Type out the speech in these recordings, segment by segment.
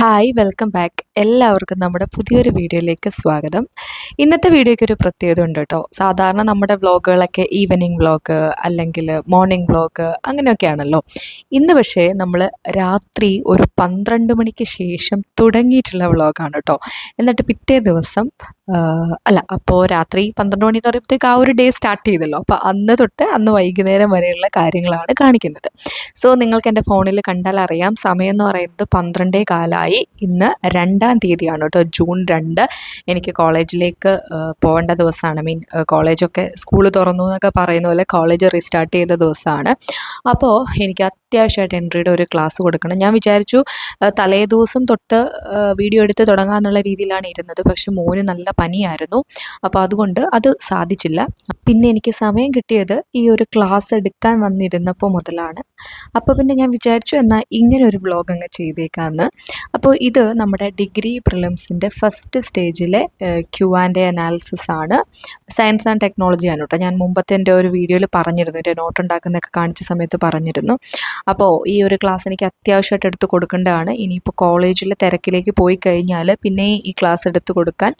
Hi welcome back എല്ലാവർക്കും നമ്മുടെ പുതിയൊരു വീഡിയോയിലേക്ക് സ്വാഗതം. ഇന്നത്തെ വീഡിയോയ്ക്ക് ഒരു പ്രത്യേകത ഉണ്ട് കേട്ടോ. സാധാരണ നമ്മുടെ വ്ളോഗുകളൊക്കെ ഈവനിങ് വ്ളോഗ് അല്ലെങ്കിൽ മോർണിംഗ് വ്ളോഗ് അങ്ങനെയൊക്കെയാണല്ലോ. ഇന്ന് പക്ഷേ നമ്മൾ രാത്രി ഒരു പന്ത്രണ്ട് മണിക്ക് ശേഷം തുടങ്ങിയിട്ടുള്ള വ്ളോഗാണ് കേട്ടോ. എന്നിട്ട് പിറ്റേ ദിവസം അല്ല അപ്പോൾ രാത്രി പന്ത്രണ്ട് മണി എന്ന് പറയുമ്പോഴത്തേക്ക് ആ ഒരു ഡേ സ്റ്റാർട്ട് ചെയ്തല്ലോ. അപ്പോൾ അന്ന് തൊട്ട് അന്ന് വൈകുന്നേരം വരെയുള്ള കാര്യങ്ങളാണ് കാണിക്കുന്നത്. സോ നിങ്ങൾക്ക് എന്റെ ഫോണിൽ കണ്ടാൽ അറിയാം സമയം എന്ന് പറയുന്നത് പന്ത്രണ്ടേ കാലായി. ഇന്ന് രണ്ടാം തീയതിയാണ് കേട്ടോ ജൂൺ രണ്ട്. എനിക്ക് കോളേജിലേക്ക് പോകേണ്ട ദിവസമാണ്. മീൻ കോളേജൊക്കെ സ്കൂൾ തുറന്നു എന്നൊക്കെ പറയുന്ന പോലെ കോളേജ് റീസ്റ്റാർട്ട് ചെയ്ത ദിവസമാണ്. അപ്പോൾ എനിക്ക് അത്യാവശ്യമായിട്ട് എൻട്രിയുടെ ഒരു ക്ലാസ് കൊടുക്കണം. ഞാൻ വിചാരിച്ചു തലേ ദിവസം തൊട്ട് വീഡിയോ എടുത്ത് തുടങ്ങാമെന്നുള്ള രീതിയിലാണ് ഇരുന്നത്. പക്ഷെ മോന് നല്ല പനിയായിരുന്നു. അപ്പോൾ അതുകൊണ്ട് അത് സാധിച്ചില്ല. പിന്നെ എനിക്ക് സമയം കിട്ടിയത് ഈ ഒരു ക്ലാസ് എടുക്കാൻ വന്നിരുന്നപ്പോൾ മുതലാണ്. അപ്പോൾ പിന്നെ ഞാൻ വിചാരിച്ചു എന്നാൽ ഇങ്ങനെ ഒരു വ്ളോഗ് അങ്ങ് ചെയ്തേക്കാമെന്ന് അപ്പോൾ ഇത് നമ്മുടെ പ്രിലിംസിന്റെ ഫസ്റ്റ് സ്റ്റേജിലെ ക്യു ആൻഡ് എ അനാലിസിസ് ആണ്. സയൻസ് ആൻഡ് ടെക്നോളജി ആണ് കേട്ടോ. ഞാൻ മുമ്പത്തെ എന്റെ ഒരു വീഡിയോയിൽ പറഞ്ഞിരുന്നു. എന്റെ നോട്ട് ഉണ്ടാക്കുന്നതൊക്കെ കാണിച്ച സമയത്ത് പറഞ്ഞിരുന്നു. അപ്പോൾ ഈ ഒരു ക്ലാസ് എനിക്ക് അത്യാവശ്യമായിട്ട് എടുത്ത് കൊടുക്കേണ്ടതാണ്. ഇനിയിപ്പോൾ കോളേജിലെ തിരക്കിലേക്ക് പോയി കഴിഞ്ഞാൽ പിന്നെ ഈ ക്ലാസ് എടുത്ത് കൊടുക്കാൻ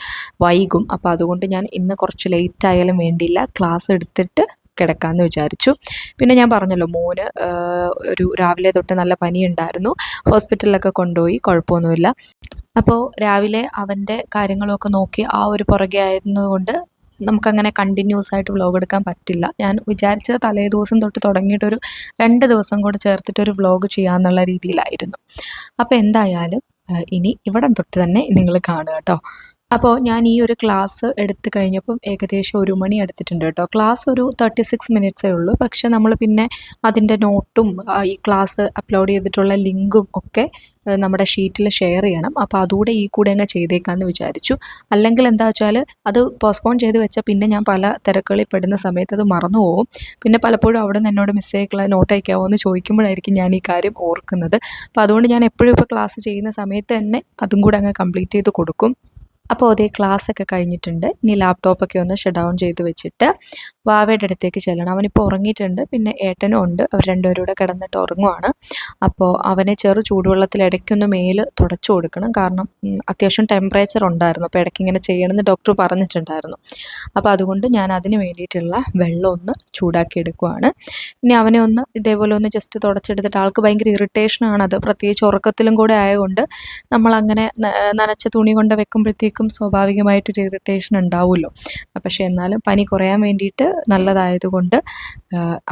വൈകും. അപ്പോൾ അതുകൊണ്ട് ഞാൻ ഇന്ന് കുറച്ച് ലേറ്റ് ആയാലും വേണ്ടിയില്ല. ക്ലാസ് എടുത്തിട്ട് കിടക്കാമെന്ന് വിചാരിച്ചു. പിന്നെ ഞാൻ പറഞ്ഞല്ലോ മോന് ഒരു രാവിലെ തൊട്ട് നല്ല പനിയുണ്ടായിരുന്നു. ഹോസ്പിറ്റലിലൊക്കെ കൊണ്ടുപോയി കുഴപ്പമൊന്നുമില്ല. അപ്പോൾ രാവിലെ അവന്റെ കാര്യങ്ങളൊക്കെ നോക്കി ആ ഒരു പുറകെ ആയിരുന്നതുകൊണ്ട് നമുക്കങ്ങനെ കണ്ടിന്യൂസ് ആയിട്ട് വ്ലോഗ് എടുക്കാൻ പറ്റില്ല. ഞാൻ വിചാരിച്ചത് തലേ ദിവസം തൊട്ട് തുടങ്ങിയിട്ടൊരു രണ്ട് ദിവസം കൂടെ ചേർത്തിട്ടൊരു വ്ലോഗ് ചെയ്യാമെന്നുള്ള രീതിയിലായിരുന്നു. അപ്പോൾ എന്തായാലും ഇനി ഇവിടം തൊട്ട് തന്നെ നിങ്ങൾ കാണുക കേട്ടോ അപ്പോൾ ഞാൻ ഈ ഒരു ക്ലാസ് എടുത്തു കഴിഞ്ഞപ്പം ഏകദേശം ഒരു മണി എടുത്തിട്ടുണ്ട് കേട്ടോ. ക്ലാസ് ഒരു തേർട്ടി സിക്സ് മിനിറ്റ്സേ ഉള്ളൂ. പക്ഷെ നമ്മൾ പിന്നെ അതിന്റെ നോട്ടും ഈ ക്ലാസ് അപ്ലോഡ് ചെയ്തിട്ടുള്ള ലിങ്കും ഒക്കെ നമ്മുടെ ഷീറ്റിൽ ഷെയർ ചെയ്യണം. അപ്പോൾ അതുകൂടെ ഈ കൂടെ അങ്ങ് ചെയ്തേക്കാമെന്ന് വിചാരിച്ചു. അല്ലെങ്കിൽ എന്താ വെച്ചാൽ അത് പോസ്റ്റ്പോൺ ചെയ്ത് വെച്ചാൽ പിന്നെ ഞാൻ പല തിരക്കുകളിൽ പെടുന്ന സമയത്ത് അത് മറന്നു പോകും. പിന്നെ പലപ്പോഴും അവിടെ നിന്ന് എന്നോട് മിസ്സേക്കുള്ള നോട്ട് അയക്കാമോ എന്ന് ചോദിക്കുമ്പോഴായിരിക്കും ഞാൻ ഈ കാര്യം ഓർക്കുന്നത്. അപ്പോൾ അതുകൊണ്ട് ഞാൻ എപ്പോഴും ഇപ്പോൾ ക്ലാസ് ചെയ്യുന്ന സമയത്ത് തന്നെ അതും കൂടെ അങ്ങ് കംപ്ലീറ്റ് ചെയ്ത് കൊടുക്കും. അപ്പോൾ അതേ ക്ലാസ് ഒക്കെ കഴിഞ്ഞിട്ടുണ്ട്. ഇനി ലാപ്ടോപ്പൊക്കെ ഒന്ന് ഷട്ട് ഡൗൺ ചെയ്ത് വെച്ചിട്ട് വാവയുടെ അടുത്തേക്ക് ചെല്ലണം. അവനിപ്പോൾ ഉറങ്ങിയിട്ടുണ്ട്. പിന്നെ ഏട്ടനും ഉണ്ട്. അവർ രണ്ടുപേരും കൂടെ കിടന്നിട്ട് ഉറങ്ങുവാണ്. അപ്പോൾ അവനെ ചെറു ചൂടുവെള്ളത്തിൽ ഇടയ്ക്കൊന്ന് മേൽ തുടച്ചു കൊടുക്കണം. കാരണം അത്യാവശ്യം ടെമ്പറേച്ചർ ഉണ്ടായിരുന്നു. അപ്പോൾ ഇടയ്ക്ക് ഇങ്ങനെ ചെയ്യണമെന്ന് ഡോക്ടർ പറഞ്ഞിട്ടുണ്ടായിരുന്നു. അപ്പോൾ അതുകൊണ്ട് ഞാൻ അതിന് വേണ്ടിയിട്ടുള്ള വെള്ളം ഒന്ന് ചൂടാക്കി എടുക്കുവാണ്. ഇനി അവനെ ഒന്ന് ഇതേപോലെ ഒന്ന് ജസ്റ്റ് തുടച്ചെടുത്തിട്ട് ആൾക്ക് ഭയങ്കര ഇറിറ്റേഷനാണ് അത്. പ്രത്യേകിച്ച് ഉറക്കത്തിലും കൂടെ ആയതുകൊണ്ട് നമ്മളങ്ങനെ അങ്ങനെ നനച്ച തുണി കൊണ്ട് വെക്കുമ്പോഴത്തേക്കും സ്വാഭാവികമായിട്ടൊരു ഇറിറ്റേഷൻ ഉണ്ടാവുമല്ലോ. പക്ഷേ എന്നാലും പനി കുറയാൻ വേണ്ടിയിട്ട് നല്ലതായതുകൊണ്ട്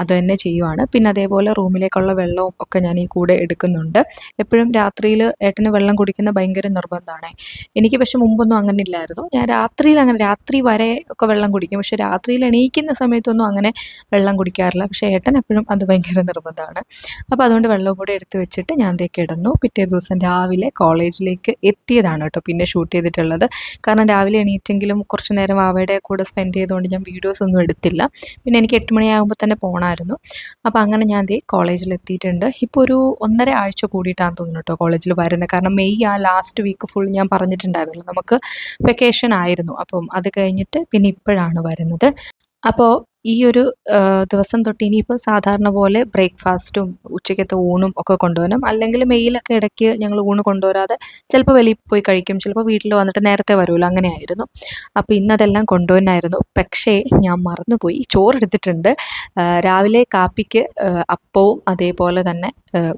അത് തന്നെ ചെയ്യുവാണ്. പിന്നെ അതേപോലെ റൂമിലേക്കുള്ള വെള്ളവും ഒക്കെ ഞാൻ ഈ കൂടെ എടുക്കുന്നുണ്ട്. എപ്പോഴും രാത്രിയിൽ ഏട്ടന് വെള്ളം കുടിക്കുന്ന ഭയങ്കര നിർബന്ധമാണ്. എനിക്ക് പക്ഷെ മുമ്പൊന്നും അങ്ങനെ ഇല്ലായിരുന്നു ഞാൻ രാത്രിയിൽ അങ്ങനെ രാത്രി വരെ ഒക്കെ വെള്ളം കുടിക്കും. പക്ഷെ രാത്രിയിൽ എണീക്കുന്ന സമയത്തൊന്നും അങ്ങനെ വെള്ളം കുടിക്കാറില്ല. പക്ഷേ ഏട്ടൻ എപ്പോഴും അത് ഭയങ്കര നിർബന്ധമാണ്. അപ്പോൾ അതുകൊണ്ട് വെള്ളം കൂടെ എടുത്ത് വെച്ചിട്ട് ഞാൻ ദേ കിടന്നു. പിറ്റേ ദിവസം രാവിലെ കോളേജിലേക്ക് എത്തിയതാണ് കേട്ടോ. പിന്നെ ഷൂട്ട് ചെയ്തിട്ടുള്ളത്. കാരണം രാവിലെ എണീറ്റെങ്കിലും കുറച്ച് നേരം അവയുടെ കൂടെ സ്പെൻഡ് ചെയ്തുകൊണ്ട് ഞാൻ വീഡിയോസ് ഒന്നും എടുത്തില്ല. പിന്നെ എനിക്ക് എട്ട് മണിയാകുമ്പോൾ തന്നെ പോകണമായിരുന്നു അപ്പോൾ അങ്ങനെ ഞാൻ ദേ കോളേജിൽ എത്തിയിട്ടുണ്ട് ഇപ്പോൾ ഒരു ഒന്നര ആഴ്ച കൂടിയിട്ടാണ് തോന്നുന്നു കേട്ടോ കോളേജിൽ വരുന്നത്. കാരണം മെയ് ആ ലാസ്റ്റ് വീക്ക് ഫുൾ ഞാൻ പറഞ്ഞിട്ടുണ്ടായിരുന്നല്ലോ നമുക്ക് വെക്കേഷൻ ആയിരുന്നു. അപ്പം അത് കഴിഞ്ഞിട്ട് പിന്നെ ഇപ്പോഴാണ് വരുന്നത്. അപ്പോൾ ഈ ഒരു ദിവസം തൊട്ട് ഇനിയിപ്പോൾ സാധാരണ പോലെ ബ്രേക്ക്ഫാസ്റ്റും ഉച്ചയ്ക്കത്തെ ഊണും ഒക്കെ കൊണ്ടുവരണം. അല്ലെങ്കിൽ മെയിലൊക്കെ ഇടയ്ക്ക് ഞങ്ങൾ ഊണ് കൊണ്ടുവരാതെ ചിലപ്പോൾ വെളിയിൽ പോയി കഴിക്കും. ചിലപ്പോൾ വീട്ടിൽ വന്നിട്ട് നേരത്തെ വരുമല്ലോ അങ്ങനെയായിരുന്നു. അപ്പോൾ ഇന്നതെല്ലാം കൊണ്ടുവന്നായിരുന്നു. പക്ഷേ ഞാൻ മറന്നുപോയി. ചോറെടുത്തിട്ടുണ്ട്. രാവിലെ കാപ്പിക്ക് അപ്പവും അതേപോലെ തന്നെ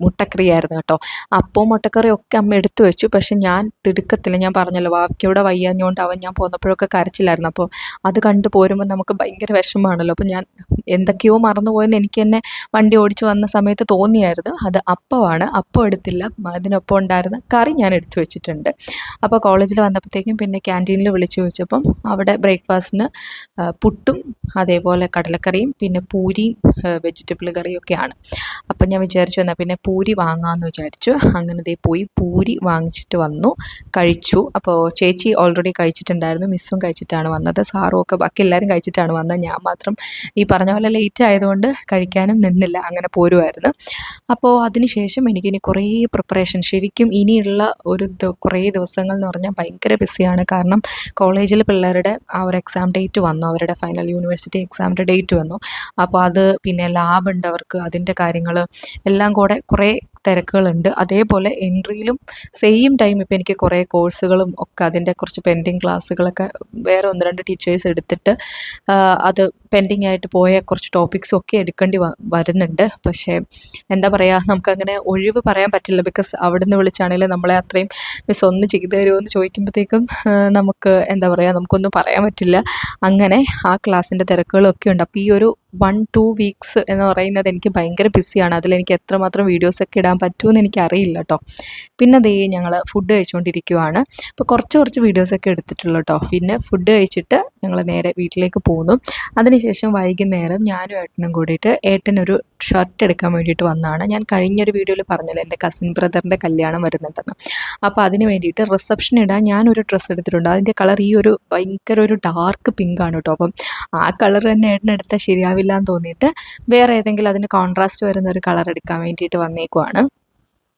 മുട്ടക്കറിയായിരുന്നു കേട്ടോ. അപ്പവും മുട്ടക്കറിയും ഒക്കെ അമ്മ എടുത്തു വെച്ചു. പക്ഷെ ഞാൻ തിടുക്കത്തില്ല ഞാൻ പറഞ്ഞല്ലോ വാക്കിയുടെ വയ്യാഞ്ഞുകൊണ്ട് അവൻ ഞാൻ പോന്നപ്പോഴൊക്കെ കരച്ചിലായിരുന്നു. അപ്പോൾ അത് കണ്ടു പോരുമ്പോൾ നമുക്ക് ഭയങ്കര വിഷമമാണല്ലോ. അപ്പോൾ ഞാൻ എന്തൊക്കെയോ മറന്നുപോയെന്ന് എനിക്ക് തന്നെ വണ്ടി ഓടിച്ചു വന്ന സമയത്ത് തോന്നിയായിരുന്നു. അത് അപ്പമാണ്. അപ്പം എടുത്തില്ല. അതിനൊപ്പം ഉണ്ടായിരുന്ന കറി ഞാൻ എടുത്തു വെച്ചിട്ടുണ്ട്. അപ്പോൾ കോളേജിൽ വന്നപ്പോഴത്തേക്കും പിന്നെ ക്യാന്റീനിൽ വിളിച്ചു ചോദിച്ചപ്പം അവിടെ ബ്രേക്ക്ഫാസ്റ്റിന് പുട്ടും അതേപോലെ കടലക്കറിയും പിന്നെ പൂരിയും വെജിറ്റബിൾ കറിയൊക്കെയാണ് അപ്പം ഞാൻ വിചാരിച്ചു എന്നാൽ പിന്നെ പൂരി വാങ്ങാമെന്ന് വിചാരിച്ചു. അങ്ങനെ ദേ പോയി പൂരി വാങ്ങിച്ചിട്ട് വന്നു. കഴിച്ചു. അപ്പോൾ ചേച്ചി ഓൾറെഡി കഴിച്ചിട്ടുണ്ടായിരുന്നു. മിസ്സും കഴിച്ചിട്ടാണ് വന്നത്. സാറും ഒക്കെ ബാക്കി എല്ലാവരും കഴിച്ചിട്ടാണ് വന്നത്. ഞാൻ മാത്രം ഈ പറഞ്ഞ പോലെ ലേറ്റ് ആയതുകൊണ്ട് കഴിക്കാനും നിന്നില്ല അങ്ങനെ പോരുമായിരുന്നു അപ്പോൾ അതിനുശേഷം എനിക്കിനി കുറേ പ്രിപ്പറേഷൻ ശരിക്കും ഇനിയുള്ള ഒരു കുറേ ദിവസങ്ങൾ എന്ന് പറഞ്ഞാൽ ഭയങ്കര ബിസിയാണ് കാരണം കോളേജിൽ പിള്ളേരുടെ ആ ഒരു എക്സാം ഡേറ്റ് വന്നു അവരുടെ ഫൈനൽ യൂണിവേഴ്സിറ്റി എക്സാമിന്റെ ഡേറ്റ് വന്നു. അപ്പോൾ അത് പിന്നെ ലാബ് ഉണ്ട് അവർക്ക് അതിന്റെ കാര്യങ്ങൾ എല്ലാം കൂടെ കുറേ തിരക്കുകളുണ്ട്. അതേപോലെ എൻട്രിയിലും സെയിം ടൈം ഇപ്പോൾ എനിക്ക് കുറേ കോഴ്സുകളും ഒക്കെ അതിന്റെ കുറച്ച് പെൻഡിങ് ക്ലാസ്സുകളൊക്കെ വേറെ ഒന്ന് രണ്ട് ടീച്ചേഴ്സ് എടുത്തിട്ട് അത് പെൻഡിങ് ആയിട്ട് പോയ കുറച്ച് ടോപ്പിക്സും ഒക്കെ എടുക്കേണ്ടി വരുന്നുണ്ട്. പക്ഷേ എന്താ പറയുക നമുക്കങ്ങനെ ഒഴിവ് പറയാൻ പറ്റില്ല. ബിക്കോസ് അവിടെ നിന്ന് വിളിച്ചാണെങ്കിലും നമ്മളെ അത്രയും മിസ് ഒന്ന് ചെയ്തു തരുമോ എന്ന് ചോദിക്കുമ്പോഴത്തേക്കും നമുക്ക് എന്താ പറയുക നമുക്കൊന്നും പറയാൻ പറ്റില്ല. അങ്ങനെ ആ ക്ലാസ്സിന്റെ തിരക്കുകളൊക്കെ ഉണ്ട്. അപ്പോൾ ഈ ഒരു വൺ ടു വീക്സ് എന്ന് പറയുന്നത് എനിക്ക് ഭയങ്കര ബിസിയാണ് അതിലെനിക്ക് എത്രമാത്രം വീഡിയോസൊക്കെ ഇടാൻ പറ്റുമെന്ന് എനിക്കറിയില്ല കേട്ടോ പിന്നെ അതേ ഞങ്ങൾ ഫുഡ് കഴിച്ചുകൊണ്ടിരിക്കുവാണ് അപ്പോൾ കുറച്ച് കുറച്ച് വീഡിയോസൊക്കെ എടുത്തിട്ടുള്ളൂ കേട്ടോ പിന്നെ ഫുഡ് കഴിച്ചിട്ട് ഞങ്ങൾ നേരെ വീട്ടിലേക്ക് പോന്നു അതിനുശേഷം വൈകുന്നേരം ഞാനും ഏട്ടനും കൂടിയിട്ട് ഏട്ടനൊരു ഷർട്ട് എടുക്കാൻ വേണ്ടിയിട്ട് വന്നതാണ് ഞാൻ കഴിഞ്ഞൊരു വീഡിയോയിൽ പറഞ്ഞല്ലോ എന്റെ കസിൻ ബ്രദറിന്റെ കല്യാണം വരുന്നുണ്ടെന്ന്. അപ്പോൾ അതിന് വേണ്ടിയിട്ട് റിസപ്ഷൻ ഇടാൻ ഞാനൊരു ഡ്രസ്സ് എടുത്തിട്ടുണ്ട്. അതിന്റെ കളർ ഈ ഒരു ഭയങ്കര ഒരു ഡാർക്ക് പിങ്കാണ് കേട്ടോ അപ്പം ആ കളർ തന്നെ ഏട്ടനെടുത്താൽ ശരിയാവില്ല എന്ന് തോന്നിയിട്ട് വേറെ ഏതെങ്കിലും അതിന് കോൺട്രാസ്റ്റ് വരുന്ന ഒരു കളർ എടുക്കാൻ വേണ്ടിയിട്ട് വന്നേക്കുവാണ്.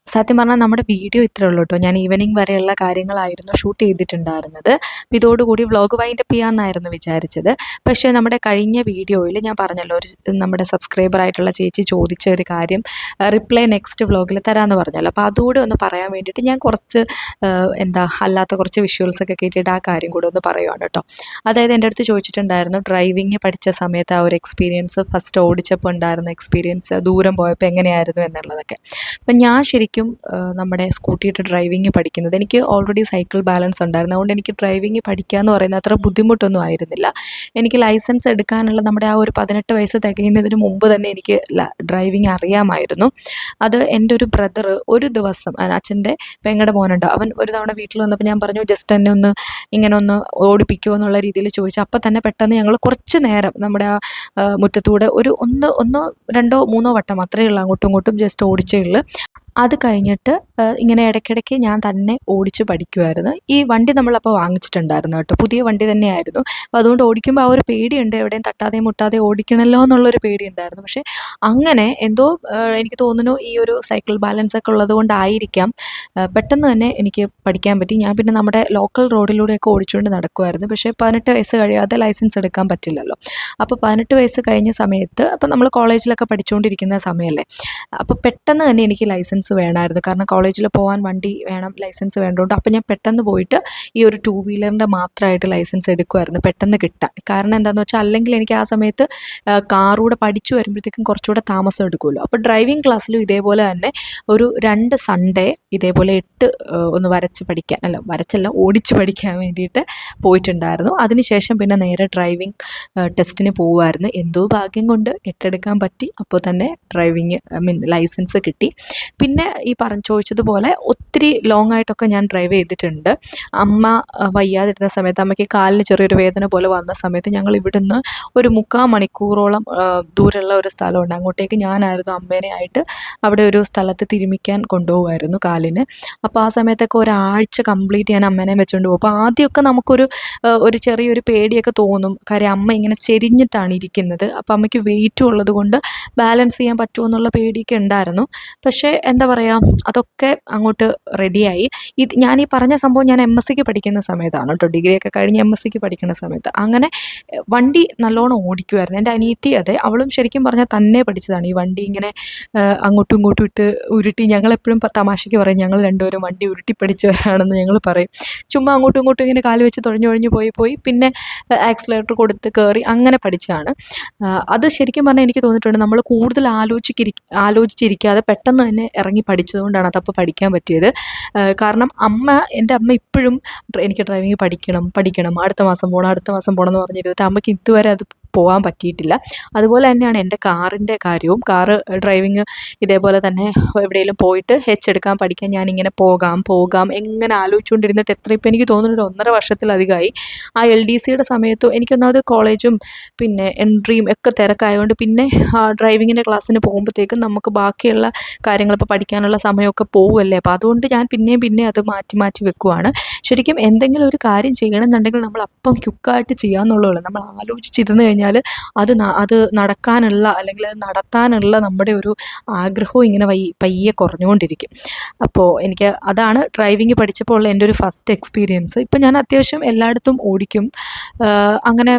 സത്യം പറഞ്ഞാൽ നമ്മുടെ വീഡിയോ ഇത്രേ ഉള്ളൂ കേട്ടോ ഞാൻ ഈവനിങ് വരെയുള്ള കാര്യങ്ങളായിരുന്നു ഷൂട്ട് ചെയ്തിട്ടുണ്ടായിരുന്നത്. അപ്പോൾ ഇതോടുകൂടി വ്ളോഗ് വൈൻഡപ്പ് ചെയ്യാമെന്നായിരുന്നു വിചാരിച്ചത്. പക്ഷേ നമ്മുടെ കഴിഞ്ഞ വീഡിയോയിൽ ഞാൻ പറഞ്ഞല്ലോ ഒരു നമ്മുടെ സബ്സ്ക്രൈബർ ആയിട്ടുള്ള ചേച്ചി ചോദിച്ച ഒരു കാര്യം റിപ്ലൈ നെക്സ്റ്റ് വ്ളോഗിൽ തരാമെന്ന് പറഞ്ഞല്ലോ. അപ്പോൾ അതുകൂടെ ഒന്ന് പറയാൻ വേണ്ടിയിട്ട് ഞാൻ കുറച്ച് എന്താ അല്ലാത്ത കുറച്ച് വിഷ്വൽസൊക്കെ കേട്ടിട്ട് ആ കാര്യം കൂടെ ഒന്ന് പറയുവാണ് കേട്ടോ അതായത് എന്റെ അടുത്ത് ചോദിച്ചിട്ടുണ്ടായിരുന്നു ഡ്രൈവിങ് പഠിച്ച സമയത്ത് ആ ഒരു എക്സ്പീരിയൻസ് ഫസ്റ്റ് ഓടിച്ചപ്പോൾ ഉണ്ടായിരുന്ന എക്സ്പീരിയൻസ് ദൂരം പോയപ്പോൾ എങ്ങനെയായിരുന്നു എന്നുള്ളതൊക്കെ. അപ്പം ഞാൻ ശരിക്കും ശരിക്കും നമ്മുടെ സ്കൂട്ടിയിട്ട് ഡ്രൈവിങ് പഠിക്കുന്നത്. എനിക്ക് ഓൾറെഡി സൈക്കിൾ ബാലൻസ് ഉണ്ടായിരുന്നു. അതുകൊണ്ട് എനിക്ക് ഡ്രൈവിങ് പഠിക്കുക എന്ന് പറയുന്നത് അത്ര ബുദ്ധിമുട്ടൊന്നും ആയിരുന്നില്ല. എനിക്ക് ലൈസൻസ് എടുക്കാനുള്ള നമ്മുടെ ആ ഒരു പതിനെട്ട് വയസ്സ് തികയുന്നതിന് മുമ്പ് തന്നെ എനിക്ക് ഡ്രൈവിങ് അറിയാമായിരുന്നു. അത് എന്റെ ഒരു ബ്രദർ ഒരു ദിവസം അച്ഛന്റെ പെങ്ങടെ മോനുണ്ട്. അവൻ ഒരു തവണ വീട്ടിൽ വന്നപ്പോൾ ഞാൻ പറഞ്ഞു ജസ്റ്റ് എന്നെ ഒന്ന് ഇങ്ങനെ ഒന്ന് ഓടിപ്പിക്കുമോ എന്നുള്ള രീതിയിൽ ചോദിച്ചു. അപ്പോൾ തന്നെ പെട്ടെന്ന് ഞങ്ങൾ കുറച്ച് നേരം നമ്മുടെ ആ മുറ്റത്തൂടെ ഒരു ഒന്ന് ഒന്നോ രണ്ടോ മൂന്നോ വട്ടം അത്രയേ ഉള്ളൂ അങ്ങോട്ടും ഇങ്ങോട്ടും ജസ്റ്റ് ഓടിച്ചേ ഉള്ളൂ. അത് കഴിഞ്ഞിട്ട് ഇങ്ങനെ ഇടയ്ക്കിടയ്ക്ക് ഞാൻ തന്നെ ഓടിച്ച് പഠിക്കുമായിരുന്നു ഈ വണ്ടി നമ്മളപ്പോൾ വാങ്ങിച്ചിട്ടുണ്ടായിരുന്നു കേട്ടോ. പുതിയ വണ്ടി തന്നെയായിരുന്നു. അപ്പോൾ അതുകൊണ്ട് ഓടിക്കുമ്പോൾ ആ ഒരു പേടിയുണ്ട്. എവിടെയും തട്ടാതെ മുട്ടാതെ ഓടിക്കണമല്ലോ എന്നുള്ളൊരു പേടിയുണ്ടായിരുന്നു. പക്ഷേ അങ്ങനെ എന്തോ എനിക്ക് തോന്നുന്നു ഈ ഒരു സൈക്കിൾ ബാലൻസ് ഒക്കെ ഉള്ളത് കൊണ്ടായിരിക്കാം. പെട്ടെന്ന് തന്നെ എനിക്ക് പഠിക്കാൻ പറ്റി. ഞാൻ പിന്നെ നമ്മുടെ ലോക്കൽ റോഡിലൂടെയൊക്കെ ഓടിച്ചുകൊണ്ട് നടക്കുമായിരുന്നു പക്ഷേ പതിനെട്ട് വയസ്സ് കഴിയാതെ ലൈസൻസ് എടുക്കാൻ പറ്റില്ലല്ലോ. അപ്പോൾ പതിനെട്ട് വയസ്സ് കഴിഞ്ഞ സമയത്ത് അപ്പോൾ നമ്മൾ കോളേജിലൊക്കെ പഠിച്ചുകൊണ്ടിരിക്കുന്ന സമയമല്ലേ? അപ്പോൾ പെട്ടെന്ന് തന്നെ എനിക്ക് ലൈസൻസ് ലൈസൻസ് വേണമായിരുന്നു കാരണം കോളേജിൽ പോകാൻ വണ്ടി വേണം ലൈസൻസ് വേണ്ടതുകൊണ്ട് അപ്പോൾ ഞാൻ പെട്ടെന്ന് പോയിട്ട് ഈ ഒരു ടൂ വീലറിന്റെ മാത്രമായിട്ട് ലൈസൻസ് എടുക്കുമായിരുന്നു പെട്ടെന്ന് കിട്ടാൻ. കാരണം എന്താണെന്ന് വെച്ചാൽ അല്ലെങ്കിൽ എനിക്ക് ആ സമയത്ത് കാറൂടെ പഠിച്ചു വരുമ്പോഴത്തേക്കും കുറച്ചുകൂടെ താമസം എടുക്കുമല്ലോ. അപ്പോൾ ഡ്രൈവിംഗ് ക്ലാസ്സിലും ഇതേപോലെ തന്നെ ഒരു രണ്ട് സൺഡേ ഇതേപോലെ എട്ട് ഒന്ന് വരച്ച് പഠിക്കാൻ അല്ല വരച്ചല്ല ഓടിച്ച് പഠിക്കാൻ വേണ്ടിയിട്ട് പോയിട്ടുണ്ടായിരുന്നു. അതിനുശേഷം പിന്നെ നേരെ ഡ്രൈവിംഗ് ടെസ്റ്റിന് പോകുമായിരുന്നു എന്തോ ഭാഗ്യം കൊണ്ട് എട്ടെടുക്കാൻ പറ്റി. അപ്പോൾ തന്നെ ഡ്രൈവിംഗ് ഐ മീൻ ലൈസൻസ് കിട്ടി. പിന്നെ ഈ പറഞ്ഞു ചോദിച്ചതുപോലെ ഒത്തിരി ലോങ് ആയിട്ടൊക്കെ ഞാൻ ഡ്രൈവ് ചെയ്തിട്ടുണ്ട്. അമ്മ വയ്യാതിരുന്ന സമയത്ത് അമ്മയ്ക്ക് കാലിന് ചെറിയൊരു വേദന പോലെ വന്ന സമയത്ത് ഞങ്ങൾ ഇവിടുന്ന് ഒരു മുക്കാൽ മണിക്കൂറോളം ദൂരമുള്ള ഒരു സ്ഥലമുണ്ട്. അങ്ങോട്ടേക്ക് ഞാനായിരുന്നു അമ്മേനെ ആയിട്ട് അവിടെ ഒരു സ്ഥലത്ത് തിരുമിക്കാൻ കൊണ്ടുപോകുമായിരുന്നു കാലിന്. അപ്പോൾ ആ സമയത്തൊക്കെ ഒരാഴ്ച കംപ്ലീറ്റ് ഞാൻ അമ്മേനെ വെച്ചുകൊണ്ട് പോകും. അപ്പോൾ ആദ്യമൊക്കെ നമുക്കൊരു ഒരു ചെറിയൊരു പേടിയൊക്കെ തോന്നും. കാര്യം അമ്മ ഇങ്ങനെ ചെരിഞ്ഞിട്ടാണ് ഇരിക്കുന്നത്. അപ്പോൾ അമ്മയ്ക്ക് വെയിറ്റും ഉള്ളത് കൊണ്ട് ബാലൻസ് ചെയ്യാൻ പറ്റുമോ എന്നുള്ള പേടിയൊക്കെ ഉണ്ടായിരുന്നു. പക്ഷേ എന്താ പറയുക അതൊക്കെ അങ്ങോട്ട് റെഡിയായി ഇത് ഞാൻ ഈ പറഞ്ഞ സംഭവം ഞാൻ എം എസ് സിക്ക് പഠിക്കുന്ന സമയത്താണ് കേട്ടോ. ഡിഗ്രിയൊക്കെ കഴിഞ്ഞ് എം എസ് സിക്ക് പഠിക്കുന്ന സമയത്ത്. അങ്ങനെ വണ്ടി നല്ലോണം ഓടിക്കുമായിരുന്നു എന്റെ അനിയത്തി അതെ അവളും ശരിക്കും പറഞ്ഞാൽ തന്നെ പഠിച്ചതാണ്. ഈ വണ്ടി ഇങ്ങനെ അങ്ങോട്ടും ഇങ്ങോട്ടും ഇട്ട് ഉരുട്ടി ഞങ്ങളെപ്പോഴും തമാശയ്ക്ക് പറയും ഞങ്ങൾ രണ്ടുപേരും വണ്ടി ഉരുട്ടി പഠിച്ചവരാണെന്ന് ഞങ്ങൾ പറയും. ചുമ്മാ അങ്ങോട്ടും ഇങ്ങോട്ടും ഇങ്ങനെ കാൽ വെച്ച് തുഴഞ്ഞു പോയി പോയി. പിന്നെ ആക്സിലേറ്റർ കൊടുത്ത് കയറി അങ്ങനെ പഠിച്ചാണ് അത് ശരിക്കും പറഞ്ഞാൽ എനിക്ക് തോന്നിയിട്ടുണ്ട്. നമ്മൾ കൂടുതൽ ആലോചിച്ചിരി ആലോചിച്ചിരിക്കാതെ പെട്ടെന്ന് തന്നെ ഇറങ്ങി പഠിച്ചതുകൊണ്ടാണ് അതപ്പോൾ പഠിക്കാൻ പറ്റിയത്. കാരണം അമ്മ എന്റെ അമ്മ ഇപ്പോഴും എനിക്ക് ഡ്രൈവിംഗ് പഠിക്കണം പഠിക്കണം അടുത്ത മാസം പോകണം അടുത്ത മാസം പോകണം എന്ന് പറഞ്ഞിരുന്നിട്ട് അമ്മയ്ക്ക് ഇതുവരെ അത് പോകാൻ പറ്റിയിട്ടില്ല. അതുപോലെ തന്നെയാണ് എന്റെ കാറിന്റെ കാര്യവും. കാറ് ഡ്രൈവിങ് ഇതേപോലെ തന്നെ എവിടെയെങ്കിലും പോയിട്ട് ഹെച്ച് എടുക്കാൻ പഠിക്കാൻ ഞാനിങ്ങനെ പോകാം പോകാം എങ്ങനെ ആലോചിച്ചുകൊണ്ടിരുന്നിട്ട് എത്ര ഇപ്പം എനിക്ക് തോന്നുന്നുണ്ട് ഒന്നര വർഷത്തിലധികമായി ആ എൽ ഡി സിയുടെ സമയത്തും എനിക്കൊന്നാമത് കോളേജും പിന്നെ എൻട്രിയും ഒക്കെ തിരക്കായതുകൊണ്ട് പിന്നെ ഡ്രൈവിങ്ങിന്റെ ക്ലാസ്സിന് പോകുമ്പോഴത്തേക്കും നമുക്ക് ബാക്കിയുള്ള കാര്യങ്ങൾ ഇപ്പോൾ പഠിക്കാനുള്ള സമയമൊക്കെ പോകുമല്ലേ അപ്പോൾ അതുകൊണ്ട് ഞാൻ പിന്നെയും പിന്നെ അത് മാറ്റി മാറ്റി വെക്കുവാണ്. ശരിക്കും എന്തെങ്കിലും ഒരു കാര്യം ചെയ്യണമെന്നുണ്ടെങ്കിൽ നമ്മൾ അപ്പം ക്യുക്കായിട്ട് ചെയ്യാമെന്നുള്ളൂ നമ്മൾ ആലോചിച്ചിരുന്ന് കഴിഞ്ഞാൽ കഴിഞ്ഞാൽ അത് അത് നടക്കാനുള്ള അല്ലെങ്കിൽ അത് നടത്താനുള്ള നമ്മുടെ ഒരു ആഗ്രഹവും ഇങ്ങനെ വൈ പയ്യെ കുറഞ്ഞുകൊണ്ടിരിക്കും. അപ്പോൾ എനിക്ക് അതാണ് ഡ്രൈവിംഗ് പഠിച്ചപ്പോൾ ഉള്ള എന്റെ ഒരു ഫസ്റ്റ് എക്സ്പീരിയൻസ്. ഇപ്പം ഞാൻ അത്യാവശ്യം എല്ലായിടത്തും ഓടിക്കും. അങ്ങനെ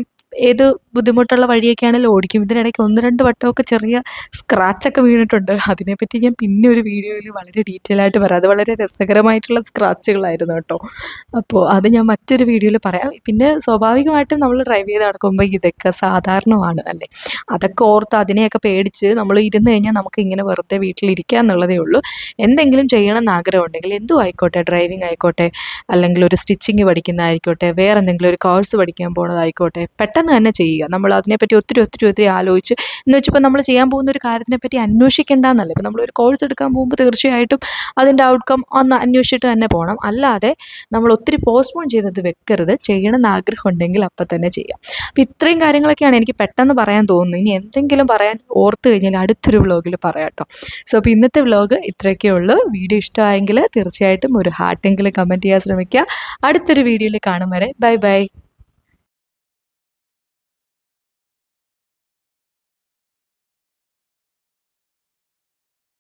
ഏത് ബുദ്ധിമുട്ടുള്ള വഴിയൊക്കെ ആണെങ്കിലും ഓടിക്കും. ഇതിനിടയ്ക്ക് ഒന്ന് രണ്ട് വട്ടമൊക്കെ ചെറിയ സ്ക്രാച്ചൊക്കെ വീണിട്ടുണ്ട്. അതിനെപ്പറ്റി ഞാൻ പിന്നെ ഒരു വീഡിയോയിൽ വളരെ ഡീറ്റെയിൽ ആയിട്ട് പറയാം. അത് വളരെ രസകരമായിട്ടുള്ള സ്ക്രാച്ചുകളായിരുന്നു കേട്ടോ. അപ്പോൾ അത് ഞാൻ മറ്റൊരു വീഡിയോയിൽ പറയാം. പിന്നെ സ്വാഭാവികമായിട്ടും നമ്മൾ ഡ്രൈവ് ചെയ്ത് നടക്കുമ്പോൾ ഇതൊക്കെ സാധാരണമാണ് അല്ലേ? അതൊക്കെ ഓർത്ത് അതിനെയൊക്കെ പേടിച്ച് നമ്മൾ ഇരുന്ന് കഴിഞ്ഞാൽ നമുക്ക് ഇങ്ങനെ വെറുതെ വീട്ടിലിരിക്കുക എന്നുള്ളതേ ഉള്ളൂ. എന്തെങ്കിലും ചെയ്യണം എന്ന് ആഗ്രഹമുണ്ടെങ്കിൽ എന്തും ആയിക്കോട്ടെ. ഡ്രൈവിംഗ് ആയിക്കോട്ടെ. അല്ലെങ്കിൽ ഒരു സ്റ്റിച്ചിങ് പഠിക്കുന്നതായിക്കോട്ടെ. വേറെ എന്തെങ്കിലും ഒരു കോഴ്സ് പഠിക്കാൻ പോകുന്നതായിക്കോട്ടെ പെട്ടെന്ന് തന്നെ ചെയ്യുക. നമ്മൾ അതിനെപ്പറ്റി ഒത്തിരി ഒത്തിരി ഒത്തിരി ആലോചിച്ച് എന്ന് വെച്ചപ്പോൾ നമ്മൾ ചെയ്യാൻ പോകുന്ന ഒരു കാര്യത്തിനെ പറ്റി അന്വേഷിക്കേണ്ടെന്നല്ല ഇപ്പോൾ നമ്മളൊരു കോഴ്സ് എടുക്കാൻ പോകുമ്പോൾ തീർച്ചയായിട്ടും അതിന്റെ ഔട്ട്കം ഒന്ന് അന്വേഷിച്ചിട്ട് തന്നെ പോകണം. അല്ലാതെ നമ്മൾ ഒത്തിരി പോസ്റ്റ്പോൺ ചെയ്തത് വെക്കരുത്. ചെയ്യണമെന്ന് ആഗ്രഹം ഉണ്ടെങ്കിൽ അപ്പം തന്നെ ചെയ്യാം. അപ്പം ഇത്രയും കാര്യങ്ങളൊക്കെയാണ് എനിക്ക് പെട്ടെന്ന് പറയാൻ തോന്നുന്നത്. ഇനി എന്തെങ്കിലും പറയാൻ ഓർത്ത് കഴിഞ്ഞാൽ അടുത്തൊരു വ്ളോഗിൽ പറയാം കേട്ടോ. സോ അപ്പോൾ ഇന്നത്തെ വ്ളോഗ് ഇത്രയൊക്കെ ഉള്ളൂ. വീഡിയോ ഇഷ്ടമായെങ്കിൽ തീർച്ചയായിട്ടും ഒരു ഹാർട്ടെങ്കിലും കമന്റ് ചെയ്യാൻ ശ്രമിക്കുക. അടുത്തൊരു വീഡിയോയിൽ കാണും വരെ. Bye bye